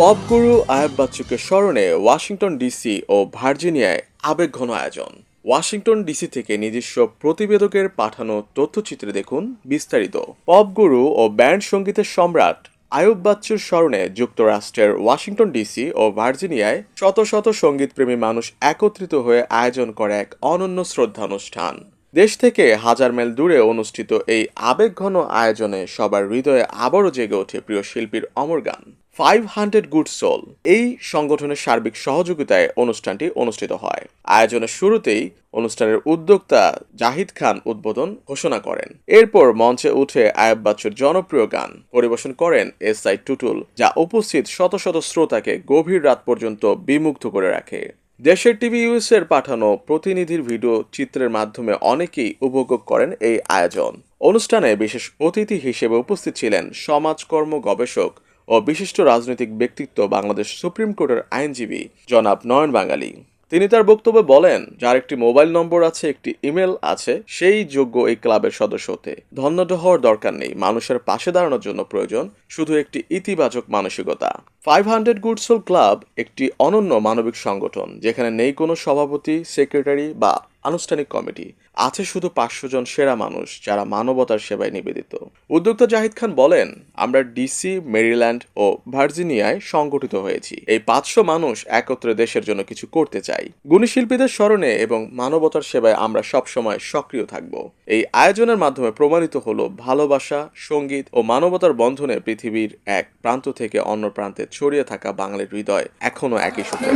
Pop গুরু আয়াব বাচ্চুকে স্মরণে Washington DC ও ভার্জিনিয়ায় আবেগঘন আয়োজন। ওয়াশিংটন ডিসি থেকে নিজস্ব প্রতিবেদকের পাঠানো তথ্যচিত্রে দেখুন বিস্তারিত। পপ গুরু ও ব্যান্ড সঙ্গীতের সম্রাট আয়ুব বাচ্চুর স্মরণে যুক্তরাষ্ট্রের ওয়াশিংটন ডিসি ও ভার্জিনিয়ায় শত শত সঙ্গীতপ্রেমী মানুষ একত্রিত হয়ে আয়োজন করে এক অনন্য শ্রদ্ধানুষ্ঠান। দেশ থেকে হাজার মাইল দূরে অনুষ্ঠিত এই আবেগঘন আয়োজনে সবার হৃদয়ে আবারও জেগে ওঠে প্রিয় শিল্পীর অমর গান। Five hundred good soul. এই সংগঠনের সার্বিক সহযোগিতায় অনুষ্ঠানটি অনুষ্ঠিত হয়। আয়োজনের শুরুতেই অনুষ্ঠানের উদ্যোক্তা জাহিদ খান উদ্বোধন ঘোষণা করেন। এরপর মঞ্চে উঠে আয়ব বাচ্চুর জনপ্রিয় গান পরিবেশন করেন এস আই টুটুল, যা উপস্থিত শত শত শ্রোতাকে গভীর রাত পর্যন্ত বিমুগ্ধ করে রাখে। দেশের টিভি ইউএস এর পাঠানো প্রতিনিধির ভিডিও চিত্রের মাধ্যমে অনেকেই উপভোগ করেন এই আয়োজন। অনুষ্ঠানে বিশেষ অতিথি হিসেবে উপস্থিত ছিলেন সমাজকর্ম গবেষক ও বিশিষ্ট রাজনৈতিক ব্যক্তিত্ব বাংলাদেশ সুপ্রিম কোর্টের আইনজীবী জনাব নয়ন বাঙালি। তিনি তার বক্তব্যে বলেন, যার একটি মোবাইল নম্বর আছে, একটি ইমেল আছে, সেই যোগ্য এই ক্লাবের সদস্য হতে ধন্যদ হওয়ার দরকার নেই। মানুষের পাশে দাঁড়ানোর জন্য প্রয়োজন শুধু একটি ইতিবাচক মানসিকতা। ফাইভ হান্ড্রেড গুডসোল ক্লাব একটি অনন্য মানবিক সংগঠন, যেখানে নেই কোনো সভাপতি, সেক্রেটারি বা আনুষ্ঠানিক কমিটি। আছে শুধু পাঁচশো জন সেরা মানুষ যারা মানবতার সেবায় নিবেদিত। উদ্যোক্তা জাহিদ খান বলেন, আমরা ডিসি মেরিল্যান্ড ও ভার্জিনিয়ায় সংগঠিত হয়েছি। এই পাঁচশো মানুষ একত্রে দেশের জন্য কিছু করতে চাই। গুণী শিল্পীদের স্মরণে এবং মানবতার সেবায় আমরা সবসময় সক্রিয় থাকব। এই আয়োজনের মাধ্যমে প্রমাণিত হলো ভালোবাসা, সংগীত ও মানবতার বন্ধনে পৃথিবীর এক প্রান্ত থেকে অন্য প্রান্তে ছড়িয়ে থাকা বাঙালির হৃদয় এখনও একই সূত্রে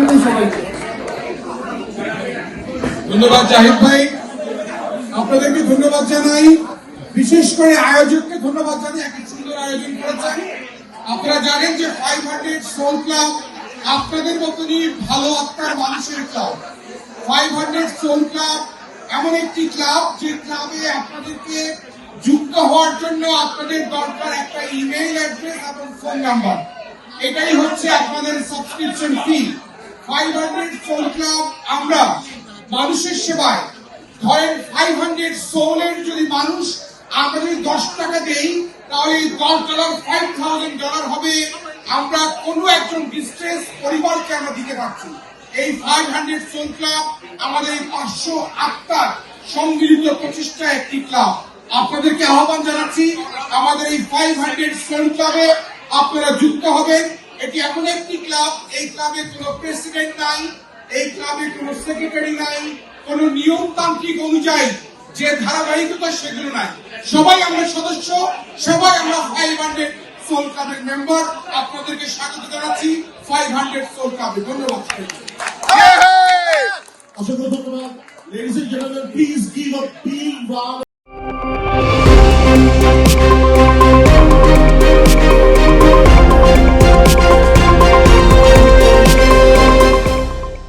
ধন্যবাদ জাহিদ ভাই। আপনাদেরকে ধন্যবাদ জানাই। বিশেষ করে আয়োজককে ধন্যবাদ জানাই একটা সুন্দর আয়োজন করেছেন। আপনারা জানেন যে ফাইভ হান্ড্রেড সোল ক্লাব আপনাদের মতনই ভালো আত্মার মানুষের club five hundred soul club এমন একটি ক্লাব যে ক্লাবে আপনাদেরকে যুক্ত হওয়ার জন্য আপনাদের দরকার একটা ইমেইল অ্যাড্রেস এবং ফোন নাম্বার এটাই হচ্ছে আপনাদের subscription fee five hundred soul club আমরা মানুষের সেবায়, ধরেন ফাইভ হান্ড্রেড সোলের যদি মানুষ আমরা যদি দশ টাকা দেই, তাহলে দশ ডলার ফাইভ থাউজেন্ড ডলার হবে। আমরা কোনো একজন ডিস্ট্রেস পরিবারকে আমরা দিতে পারছি এই ফাইভ হান্ড্রেড সোল ক্লাব আমাদের এই পাঁচশো আত্মার সম্মিলিত প্রচেষ্টা একটি ক্লাব আপনাদেরকে আহ্বান জানাচ্ছি, আমাদের এই ফাইভ হান্ড্রেড সোল ক্লাবে আপনারা যুক্ত হবেন। এটি এমন একটি ক্লাব এই ক্লাবে কোনো প্রেসিডেন্ট নাই। এই ক্লাবে কোনো সেক্রেটারি নাই কোনো নিয়মতান্ত্রিক অনুযায়ী যে ধারাবাহিকতা সেগুলো নাই। সবাই আমরা সদস্য সবাই আমরা ফাইভ হান্ড্রেড সোল ক্লাবের মেম্বার আপনাদেরকে স্বাগত জানাচ্ছি ফাইভ হান্ড্রেড সোল ক্লাবে ধন্যবাদ। অসংখ্য ধন্যবাদ। Ladies and gentleman please give a big round